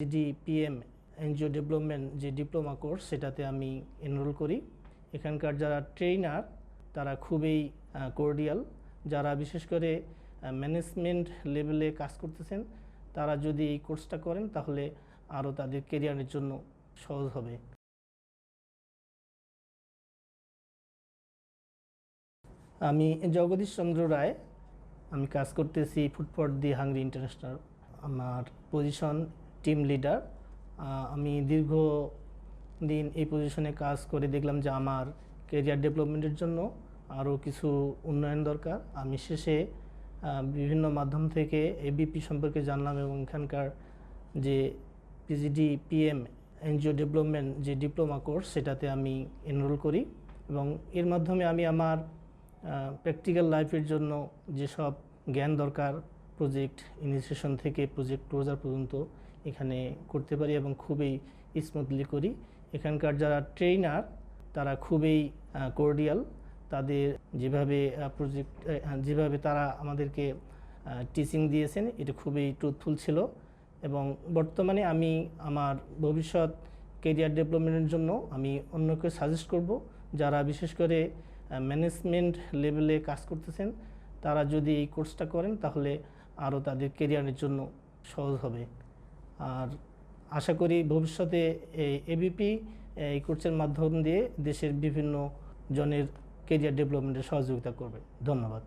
GD PM NGO development যে diploma course সেটাতে আমি এনরোল করি। এখানকার যারা ট্রেনার তারা খুবই কোর্ডিয়াল যারা বিশেষ করে ম্যানেজমেন্ট লেভেলে কাজ করতেছেন, তারা যদি এই কোর্সটা করেন, তাহলে আরও তাদের কেরিয়ারের জন্য সহজ হবে। আমি জগদীশ চন্দ্র রায়। আমি কাজ করতেছি food pot the hungry international. আমার পজিশন টিম লিডার আমি দীর্ঘ দিন এই পজিশনে কাজ করে দেখলাম যে আমার কেরিয়ার ডেভেলপমেন্টের জন্য আরও কিছু উন্নয়ন দরকার। আমি শেষে বিভিন্ন মাধ্যম থেকে এবিপি সম্পর্কে জানলাম এবং এখানকার যে পিজিডি পিএম এনজিও ডেভেলপমেন্ট যে ডিপ্লোমা কোর্স সেটাতে আমি এনরোল করি এবং এর মাধ্যমে আমি আমার প্র্যাকটিক্যাল লাইফের জন্য যেসব জ্ঞান দরকার প্রজেক্ট ইনিশিয়েশন থেকে প্রজেক্ট ক্লোজার পর্যন্ত এখানে করতে পারি এবং খুবই স্মুথলি করি। এখানকার যারা ট্রেনার তারা খুবই কোর্ডিয়াল তাদের যেভাবে প্রজেক্ট যেভাবে তারা আমাদেরকে টিচিং দিয়েছেন, এটা খুবই ট্রুথফুল ছিল। এবং বর্তমানে আমি আমার ভবিষ্যৎ কেরিয়ার ডেভেলপমেন্টের জন্য আমি অন্যকে সাজেস্ট করব। যারা বিশেষ করে ম্যানেজমেন্ট লেভেলে কাজ করতেছেন, তারা যদি এই কোর্সটা করেন, তাহলে আরও তাদের কেরিয়ারের জন্য সহজ হবে। আর আশা করি ভবিষ্যতে এই এবিপি এই কোর্সের মাধ্যম দিয়ে দেশের বিভিন্ন জনের কেরিয়ার ডেভেলপমেন্টে সহযোগিতা করবে। ধন্যবাদ।